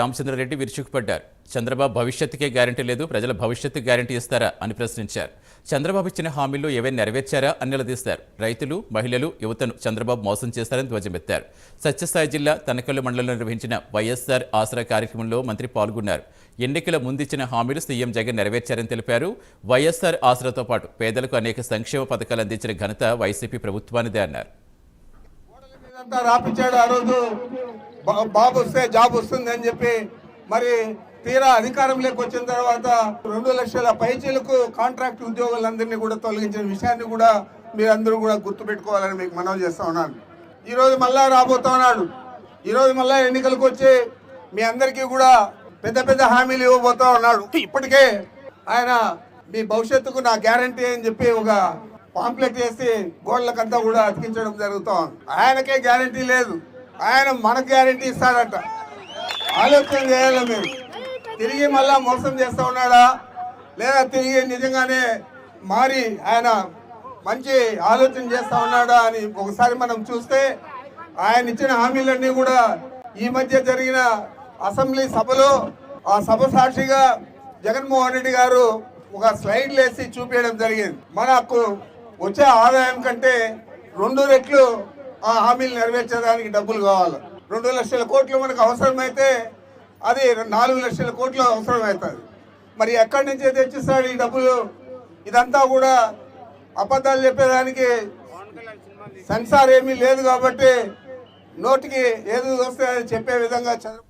రామచంద్రారెడ్డి విరుచుకుపడ్డారు. చంద్రబాబు భవిష్యత్తుకే గ్యారంటీ లేదు ప్రజల భవిష్యత్తు గ్యారంటీ ఇస్తారా అని ప్రశ్నించారు. చంద్రబాబు ఇచ్చిన హామీలు ఏవైనా నెరవేర్చారా అని నిలదీశారు రైతులు మహిళలు యువతను చంద్రబాబు మోసం చేస్తారని ధ్వజమెత్తారు. సత్యసాయి జిల్లా తనకల్లు మండలంలో నిర్వహించిన వైఎస్ఆర్ ఆసరా కార్యక్రమంలో మంత్రి పాల్గొన్నారు. ఎన్నికల ముందిచ్చిన హామీలు సీఎం జగన్ నెరవేర్చారని తెలిపారు. వైఎస్ఆర్ ఆసరాతో పాటు పేదలకు అనేక సంక్షేమ పథకాలు అందించిన ఘనత వైసీపీ ప్రభుత్వానిదే అన్నారు. బాబు వస్తే జాబ్ వస్తుంది అని చెప్పి మరి తీరా అధికారంలోకి వచ్చిన తర్వాత రెండు లక్షల పైచీలకు కాంట్రాక్ట్ ఉద్యోగులందరినీ కూడా తొలగించిన విషయాన్ని కూడా మీరందరూ కూడా గుర్తుపెట్టుకోవాలని మీకు మనవి చేస్తా ఉన్నాను. ఈరోజు మళ్ళా రాబోతా ఉన్నాడు. ఈరోజు మళ్ళా ఎన్నికలకు వచ్చి మీ అందరికీ కూడా పెద్ద పెద్ద హామీలు ఇవ్వబోతా ఉన్నాడు. ఇప్పటికే ఆయన మీ భవిష్యత్తుకు నా గ్యారంటీ అని చెప్పి ఒక పాంప్లెట్ చేసి గోడలకంతా కూడా అతికించడం జరుగుతా ఉంది ఆయనకే గ్యారంటీ లేదు. ఆయన మన గ్యారంటీ ఇస్తాడంట. ఆలోచన చేయాలి మీరు? తిరిగి మళ్ళా మోసం చేస్తూ ఉన్నాడా? లేదా తిరిగి నిజంగానే మారి ఆయన మంచి ఆలోచన చేస్తూ ఉన్నాడా అని ఒకసారి మనం చూస్తే ఆయన ఇచ్చిన హామీలన్నీ కూడా ఈ మధ్య జరిగిన అసెంబ్లీ సభలో ఆ సభ సాక్షిగా జగన్మోహన్ రెడ్డి గారు ఒక స్లైడ్ లేసి చూపించడం జరిగింది. మనకు వచ్చే ఆదాయం కంటే రెండు రెట్లు ఆ హామీలు నెరవేర్చడానికి డబ్బులు కావాలి. రెండు లక్షల కోట్లు మనకు అవసరమైతే అది నాలుగు లక్షల కోట్లు అవసరమవుతుంది. మరి ఎక్కడి నుంచి తెచ్చిస్తాడు ఈ డబ్బులు? ఇదంతా కూడా అబద్ధాలు చెప్పేదానికి సెన్సార్ ఏమీ లేదు కాబట్టి నోటికి ఏది వస్తే అది చెప్పే విధంగా చదువు